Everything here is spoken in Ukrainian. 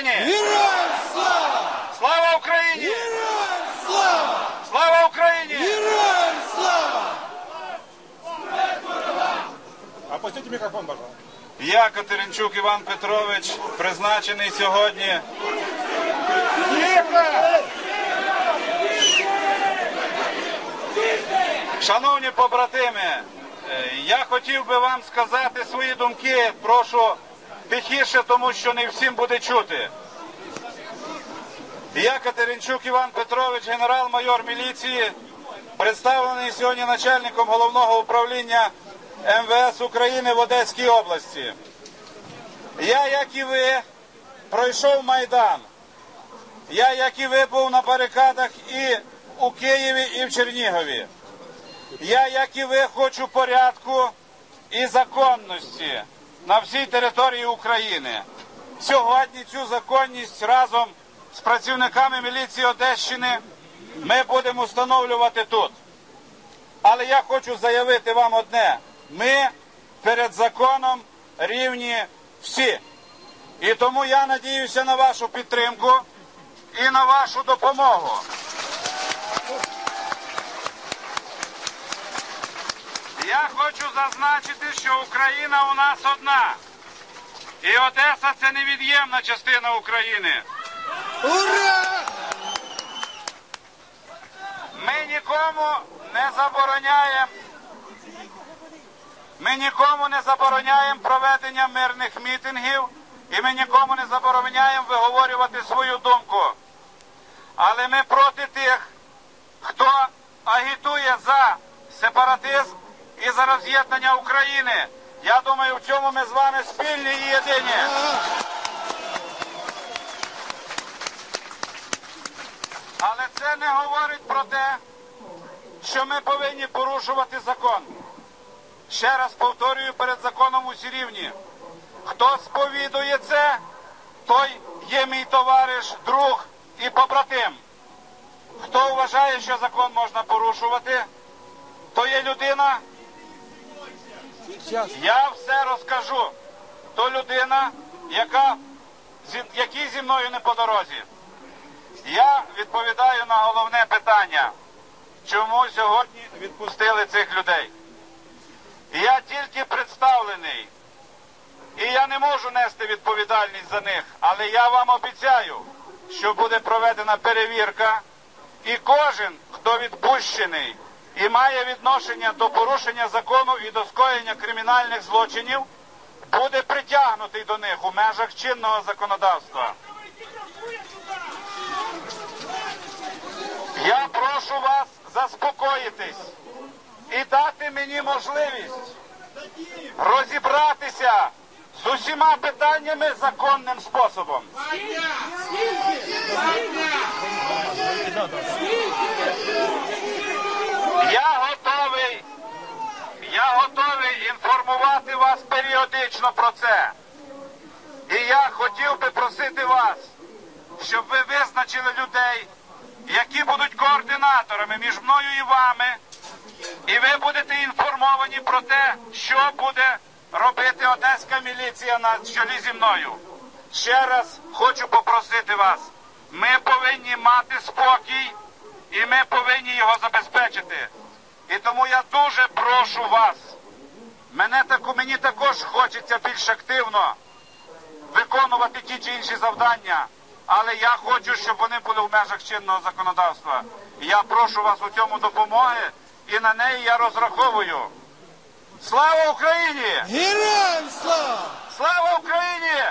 Україні! Героям слава! Слава Україні! Героям слава! Слава Україні! Героям слава! Опустите микрофон, пожалуйста. Я, Катеринчук Іван Петрович, призначений сьогодні. Шановні побратими, е, я хотів би вам сказати свої думки. Прошу тихіше, тому що не всім буде чути. Я, Катеринчук Іван Петрович, генерал-майор міліції, представлений сьогодні начальником головного управління МВС України в Одеській області. Я, як і ви, пройшов Майдан. Я, як і ви, був на барикадах і у Києві, і в Чернігові. Я, як і ви, хочу порядку і законності на всій території України. Сьогодні цю законність разом з працівниками міліції Одещини ми будемо встановлювати тут. Але я хочу заявити вам одне: ми перед законом рівні всі. І тому я надіюся на вашу підтримку і на вашу допомогу. Я хочу зазначити, що Україна у нас одна. І Одеса це невід'ємна частина України. Ура! Ми нікому не забороняємо. Ми нікому не забороняємо проведення мирних мітингів і ми нікому не забороняємо виговорювати свою думку. Але ми проти тих, хто агітує за сепаратизм і за роз'єднання України. Я думаю, в цьому ми з вами спільні і єдині. Але це не говорить про те, що ми повинні порушувати закон. Ще раз повторюю перед законом усі рівні. Хто сповідує це, той є мій товариш, друг і побратим. Хто вважає, що закон можна порушувати, то є людина. Я все розкажу. То людина, яка, якій зі мною не по дорозі. Я відповідаю на головне питання, чому сьогодні відпустили цих людей. Я тільки представлений, і я не можу нести відповідальність за них, але я вам обіцяю, що буде проведена перевірка, і кожен, хто відпущений і має відношення до порушення закону і до скоєння кримінальних злочинів, буде притягнутий до них у межах чинного законодавства. Я прошу вас заспокоїтись і дати мені можливість розібратися з усіма питаннями законним способом. Я готовий, я готовий інформувати вас періодично про це. І я хотів би просити вас, щоб ви визначили людей, які будуть координаторами між мною і вами, і ви будете інформовані про те, що буде робити одеська міліція на чолі зі мною. Ще раз хочу попросити вас, ми повинні мати спокій і ми повинні його забезпечити. І тому я дуже прошу вас, мене таку, мені також хочеться більш активно виконувати ті чи інші завдання, але я хочу, щоб вони були в межах чинного законодавства. Я прошу вас у цьому допомоги, і на неї я розраховую. Слава Україні! Героям слава! Слава Україні!